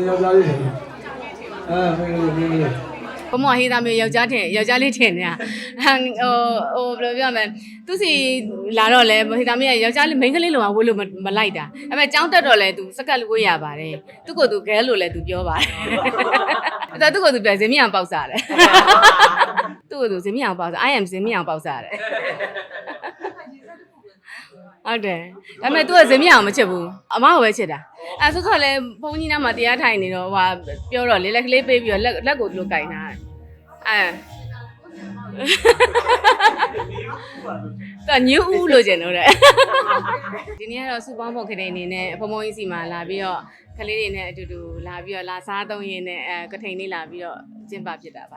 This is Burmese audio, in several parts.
ဒီယောက်ျားလေးတွေအဲမင်းလေးမင်းလေးဘမဟေးသားမျိုးယောက်ျားထင်ယောက်ျားလေးထင်နေတာဟိုဟိုဘယ်လိုပြောမလဲသူစီလာတော့လဲဟေးသားမျိုးယောက်ျားလေးမိန်းကလေးလိုမှဝတ်လို့မလိုက်တာအဲ့မဲ့ကျောင်းတက်တော့လဲသူစကတ်လို့ဝတ်ရပါတယ်သူ့ကိုယ်သူဂဲလို့လဲသူပြောပါတယ်အဲ့တော့သူ့ကိုယ်သူပြန်ဇင်းမြအောင်ပေါက်စားတယ်သူ့ကိုယ်သူဇင်းမြအောင်ပေါက်စား I am ဇင်းမြအောင်ပေါက်စားတယ်ဟုတ်တယ်ဒါပေမဲ့ तू ကဇင်းမြအောင်မချစ်ဘူးအမကိုပဲချစ်တာ အဲဆိုတော့လဲဘုန်းကြီးနားမှာတရားထိုင်နေတော့ဟိုပြောတော့လေလက်ကလေးပေးပြီးတော့လက်လက်ကိုသူတို့ကင်တာအဲတညူးဦးလို့ကျင်တော့တဲ့ဒီနေ့ကတော့စူပေါင်းဖို့ခတဲ့အနေနဲ့ဘုံဘုံကြီးစီမှာလာပြီးတော့ကလေးတွေနဲ့အတူတူလာပြီးတော့လာစားသုံးရင်းနဲ့အဲကထိန်လေးလာပြီးတော့ကျင်းပဖြစ်တာပါ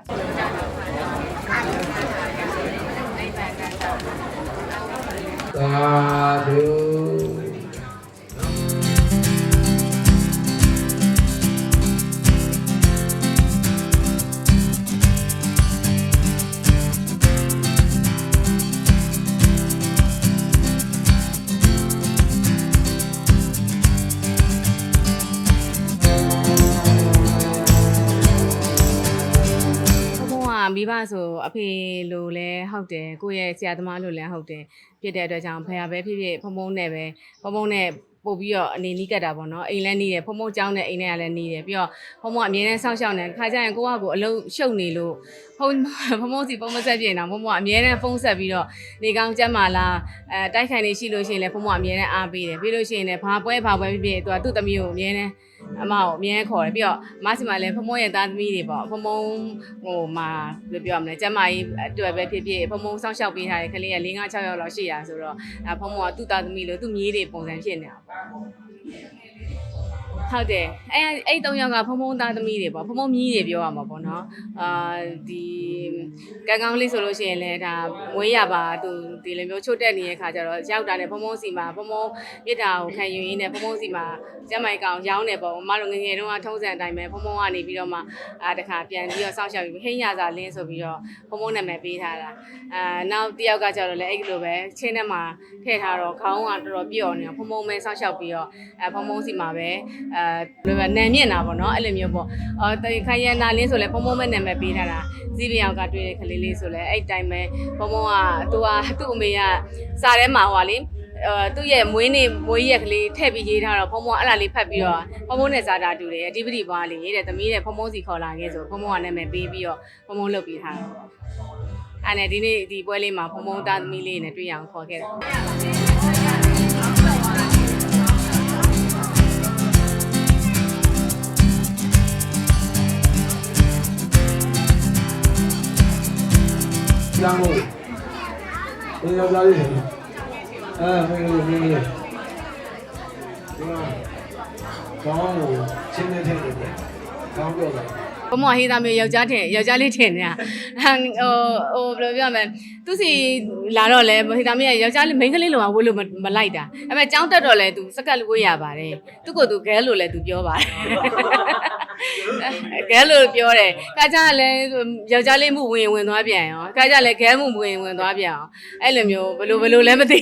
သာဓု မိဘဆိုအဖေလိုလဲဟုတ်တယ်ကိုယ့်ရဲ့ဆရာသမားလိုလဲဟုတ်တယ်ဖြစ်တဲ့အတွက်ကြောင့်ဖခင်ပဲဖြစ်ဖြစ်ဘုံဘုံနဲ့ပဲဘုံဘုံနဲ့ပို့ပြီးတော့အနေနီးကတ်တာပေါ့နော်အိမ်လည်းနီးတယ်ဘုံဘုံကျောင်းနဲ့အိမ်နဲ့ကလည်းနီးတယ်ပြီးတော့ဘုံဘုံကအမြဲတမ်းစောင့်ရှောက်နေခါကျရင်ကိုကကိုအလုံးရှုပ်နေလို့ဘုံဘုံဘုံစီပုံမဆက်ပြင်းတော့ဘုံဘုံကအမြဲတမ်းဖုန်းဆက်ပြီးတော့နေကောင်းကြက်မာလားအဲတိုက်ခိုင်နေရှိလို့ရှိရင်လည်းဘုံဘုံကအမြဲတမ်းအားပေးတယ်ပြီးလို့ရှိရင်လည်းဘာပွဲဘာပွဲဖြစ်ဖြစ်သူကသူ့သမီးကိုအမြဲတမ်း အမကိုအမြဲခေါ်တယ်ပြီးတော့မဆီမှာလည်းဖုံဖုံရဲ့သားသမီးတွေပေါ့ဖုံဖုံဟိုမှာဘယ်လိုပြောရမလဲကျမကြီးအတွက်ပဲဖြစ်ဖြစ်ဖုံဖုံစောင့်ရှောက်ပေးထားတဲ့ကလေးက၄၅6ယောက်လောက်ရှိရဆိုတော့အဲဖုံဖုံကသူ့သားသမီးလို့သူ့မြေးတွေပုံစံဖြစ်နေတာပေါ့ ဟုတ်တယ်အဲအဲ့၃ယောက်ကဖုံဖုံသားသမီးတွေပေါ့ဖုံဖုံမြီးတွေပြောရမှာပေါ့နော်အာဒီကံကောင်းလေးဆိုလို့ရှိရင်လည်းဒါမွေးရပါသူဒီလိုမျိုးချို့တက်နေတဲ့ခါကျတော့ရောက်တာနဲ့ဖုံဖုံစီမှာဖုံဖုံမြစ်တာကိုခံယူရင်းနဲ့ဖုံဖုံစီမှာကျမကြီးကောင်ရောင်းနေပေါ့မမတို့ငယ်ငယ်တုန်းကထုံးစံအတိုင်းပဲဖုံဖုံကနေပြီးတော့မှအာတခါပြန်ပြီးတော့စောင့်ရှောက်ပြီးဟိန်းရစာလင်းဆိုပြီးတော့ဖုံဖုံနာမည်ပေးထားတာအာနောက်တစ်ယောက်ကကျတော့လည်းအဲ့လိုပဲချင်းထဲမှာထည့်ထားတော့ခေါင်းကတော်တော်ပြော့နေတာဖုံဖုံပဲစောင့်ရှောက်ပြီးတော့အဲဖုံဖုံစီမှာပဲအဲလိုပဲနန်မြင့်တာပေါ့နော်အဲ့လိုမျိုးပေါ့အော်ခိုင်ရန်နာလင်းဆိုလည်းဖုံဖုံပဲနာမည်ပေးထားတာဇီးလျောက်ကတွေ့တဲ့ကလေးလေးဆိုလည်းအဲ့တိုင်းပဲဖုံဖုံကသူကသူ့အမေကစားထဲမှာဟိုကလေအဲသူ့ရဲ့မွေးနေ့မွေးရက်ကလေးထည့်ပြီးရေးထားတော့ဖုံဖုံကအဲ့ဒါလေးဖတ်ပြီးတော့ဖုံဖုံနဲ့စားတာတူတယ်အဓိပတိပွားလေးတဲ့သမီးတဲ့ဖုံဖုံစီခေါ်လာခဲ့ဆိုဖုံဖုံကနာမည်ပေးပြီးတော့ဖုံဖုံလုပ်ပေးထားတာပေါ့အဲ့နဲ့ဒီနေ့ဒီပွဲလေးမှာဖုံဖုံသားသမီးလေးနဲ့တွေ့ရအောင်ခေါ်ခဲ့တယ် ကျောင်းလို့ဒီယောက်ျားလေးတွေအဲမင်းလေးမင်းလေးဒီမှာကောင်းကိုချင်းနေတယ်ကောင်းပြောတယ်ဘမဟေးသားမျိုးယောက်ျားထင်ယောက်ျားလေးထင်နေတာဟိုဟိုဘယ်လိုပြောမလဲသူစီလာတော့လဲဟေးသားမျိုးယောက်ျားလေးမိန်းကလေးလိုမှဝတ်လို့မလိုက်တာအဲ့မဲ့ကျောင်းတက်တော့လဲသူစကတ်လို့ဝတ်ရပါတယ်သူ့ကိုယ်သူဂဲလို့လဲသူပြောပါတယ် ဂဲလို့ပြောတယ်ခါကြလည်းယောက်ျားလေးမှုဝင်ဝင်သွားပြန်ရောခါကြလည်းဂဲမှုဝင်ဝင်သွားပြန်အောင်အဲ့လိုမျိုးဘယ်လိုဘယ်လိုလဲမသိ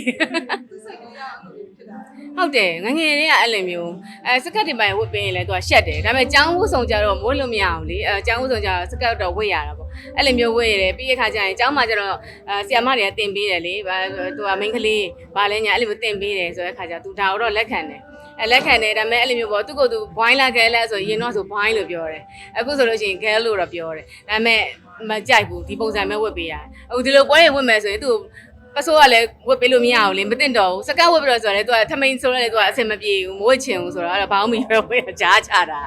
ဟုတ်တယ်ငငယ်လေးကအဲ့လိုမျိုးအဲစကတ်တွေပိုင်းဝတ်ပင်းရင်လည်းသူကရှက်တယ်ဒါပေမဲ့ចောင်းဝတ်ဆောင်ကြတော့မဝတ်လို့မရအောင်လေအဲចောင်းဝတ်ဆောင်ကြတော့စကတ်တော့ဝတ်ရတာပေါ့အဲ့လိုမျိုးဝတ်ရတယ်ပြီးရခါကျရင်ចောင်းမှာကျတော့အဲဆီယမတွေကတင်ပေးတယ်လေဘာသူကမိန်းကလေးဘာလဲညာအဲ့လိုမျိုးတင်ပေးတယ်ဆိုတဲ့ခါကျသူဒါတော့လက်ခံတယ် အဲလက်ခံတယ်ဒါပေမဲ့အဲ့လိုမျိုးပေါ့သူကသူ boy လာခဲလဲဆိုရင်တော့ဆို boy လို့ပြောတယ်အခုဆိုလို့ရှိရင် girl လို့တော့ပြောတယ်ဒါပေမဲ့မကြိုက်ဘူးဒီပုံစံပဲဝတ်ပေးရတယ်အခုဒီလိုပွဲတွေဝတ်မယ်ဆိုရင်သူပစိုးကလည်းဝတ်ပေးလို့မရအောင်လေမသိတော့ဘူးစကတ်ဝတ်ပြီးတော့ဆိုတော့လေသူကထမိန်ဆိုတော့လေသူကအဆင်မပြေဘူးမဝတ်ချင်ဘူးဆိုတော့အဲ့တော့ဘောင်းမီပဲဝတ်ရကြားချတာ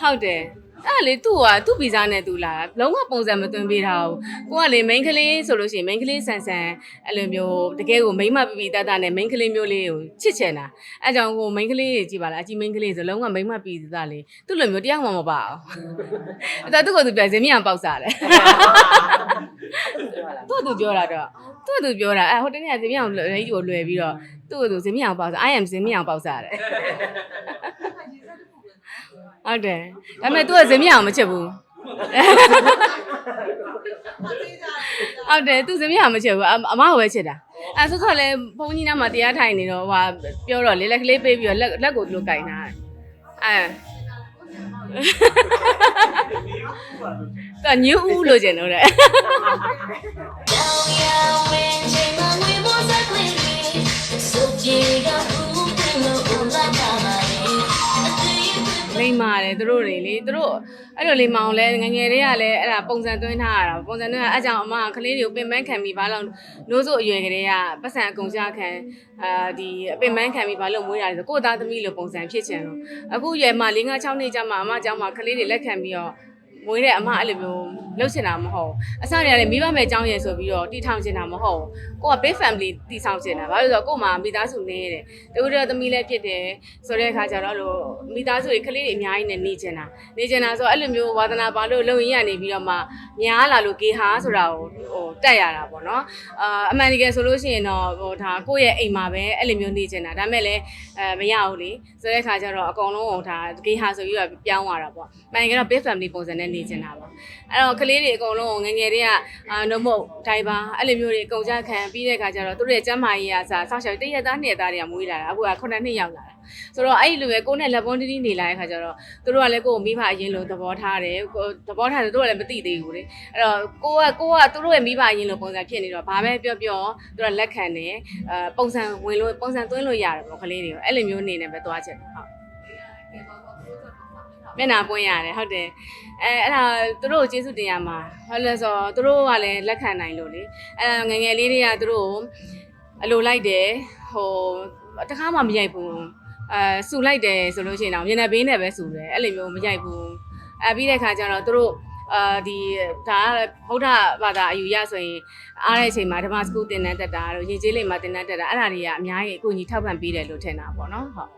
ဟုတ်တယ် အဲ့ဒါလေသူ့ကသူ့ဗီဇနဲ့သူလာတာလုံးဝပုံစံမသွင်းပေးထားဘူးကိုကလေ main ကလေးဆိုလို့ရှိရင် main ကလေးဆန်ဆန်အဲ့လိုမျိုးတကယ်ကို main မပီပီတတ်တတ်နဲ့ main ကလေးမျိုးလေးကိုချစ်ချင်တာအဲ့ကြောင့်ကို main ကလေးကြီးကြည့်ပါလားအကြီး main ကလေးဆိုလုံးဝ main မပီတတ်လေသူ့လိုမျိုးတရားမှမပါအောင်အဲ့တော့သူ့ကိုသူပြန်စင်းမြန်ပေါက်စားတယ်သူ့သူပြောတာတော့သူ့သူပြောတာအဲ့ဟိုတနေ့ကစင်းမြန်ကိုရေးကိုလွယ်ပြီးတော့သူ့ကိုသူစင်းမြန်ပေါက်စား I am စင်းမြန်ပေါက်စားတယ် ဟုတ်တယ်ဒါပေမဲ့ तू ကဇင်းမရအောင်မချစ်ဘူးဟုတ်တယ် तू ဇင်းမရအောင်မချစ်ဘူးအအမကိုပဲချစ်တာအဲဆိုတော့လေဘုန်းကြီးနားမှာတရားထိုင်နေတော့ဟိုပြောတော့လေလက်ကလေးပေးပြီးတော့လက်လက်ကိုသူတို့ကင်ထားတယ်အဲကညူးဦးလို့ကျင်တော့တဲ့ တယ်သူတို့တွေလေသူတို့အဲ့လိုလိမ္မာအောင်လဲငယ်ငယ်လေးကလည်းအဲ့ဒါပုံစံသွင်းထားရတာပုံစံသွင်းတာအဲ့ကြောင့်အမကကလေးတွေကိုပင်ပန်းခံပြီးဘာလို့နိုးစို့အရွယ်ကလေးကပတ်စံအကုန်ကြခံအာဒီပင်ပန်းခံပြီးဘာလို့မွေးတာလဲဆိုကိုယ့်သားသမီးလိုပုံစံဖြစ်ချင်လို့အခုရွယ်မှ၄၅6နှစ်ကြာမှအမကြောင့်မှကလေးတွေလက်ခံပြီးတော့ မွေးတဲ့အမအဲ့လိုမျိုးလှုပ်ချင်တာမဟုတ်ဘူးအစတည်းကလည်းမိဘမဲ့အကြောင်းရယ်ဆိုပြီးတော့တီထောင်ချင်တာမဟုတ်ဘူးကိုက big family တီဆောင်ချင်တာဘာလို့လဲဆိုတော့ကို့မှာမိသားစုနေတယ်တူတူသမီးလည်းဖြစ်တယ်ဆိုတဲ့အခါကျတော့အဲ့လိုမိသားစုတွေကလေးတွေအများကြီးနဲ့နေချင်တာနေချင်တာဆိုတော့အဲ့လိုမျိုးဝါသနာပါလို့လုံရင်ရနေပြီးတော့မှများလာလို့ကေဟာဆိုတာကိုဟိုတက်ရတာပေါ့နော်အာအမှန်တကယ်ဆိုလို့ရှိရင်တော့ဟိုဒါကိုယ့်ရဲ့အိမ်မှာပဲအဲ့လိုမျိုးနေချင်တာဒါပေမဲ့လည်းအဲမရဘူးလေဆိုတဲ့အခါကျတော့အကုန်လုံးဟိုဒါကေဟာဆိုပြီးတော့ပြောင်းသွားတာပေါ့မှန်တကယ်တော့ big family ပုံစံနဲ့နေချင်တာပါအဲ့တော့ကလေးတွေအကုန်လုံးငယ်ငယ်တွေကအာနှုတ်မဟုတ်ဒိုင်ပါအဲ့လိုမျိုးတွေအကုန်ကြခံပြီးတဲ့အခါကျတော့သူတို့ရဲ့ကျမ်းမာရေးကစားဆောက်ရှောက်တရက်သားနှစ်ရက်သားတွေကမွေးလာတာအခုက9နှစ်ရောက်လာတာဆိုတော့အဲ့ဒီလိုပဲကိုယ်နဲ့လက်ပွန်းတီးတီးနေလာတဲ့အခါကျတော့သူတို့ကလည်းကိုယ်ကိုမိဘအရင်လိုသဘောထားတယ်ကိုယ်သဘောထားတယ်သူတို့ကလည်းမသိသေးဘူးလေအဲ့တော့ကိုကကိုကသူတို့ရဲ့မိဘအရင်လိုပုံစံဖြစ်နေတော့ဘာပဲပြောပြောသူတို့ကလက်ခံတယ်အဲပုံစံဝင်လို့ပုံစံသွင်းလို့ရတယ်ပေါ့ကလေးတွေကိုအဲ့လိုမျိုးနေနေပဲသွားချက်ဟုတ် မျက်နှာပွင့်ရတယ်ဟုတ်တယ်အဲအဲ့ဒါသူတို့ကိုကျေးဇူးတင်ရမှာဟုတ်လဲဆိုတော့သူတို့ကလည်းလက်ခံနိုင်လို့လေအဲငယ်ငယ်လေးတွေကသူတို့ကိုအလိုလိုက်တယ်ဟိုတခါမှမရိုက်ဘူးအဲစူလိုက်တယ်ဆိုလို့ရှိရင်တော့မျက်နှာဘေးနဲ့ပဲစူတယ်အဲ့လိုမျိုးမရိုက်ဘူးအဲပြီးတဲ့ခါကျတော့သူတို့အာဒီဒါကဗုဒ္ဓဘာသာအယူရဆိုရင်အားတဲ့အချိန်မှာဓမ္မစကူတင်တန်းတက်တာတို့ရင်ကျေးလိမ်မှာတင်တန်းတက်တာအဲ့ဒါတွေကအများကြီးအကူအညီထောက်ပံ့ပေးတယ်လို့ထင်တာပေါ့နော်ဟုတ်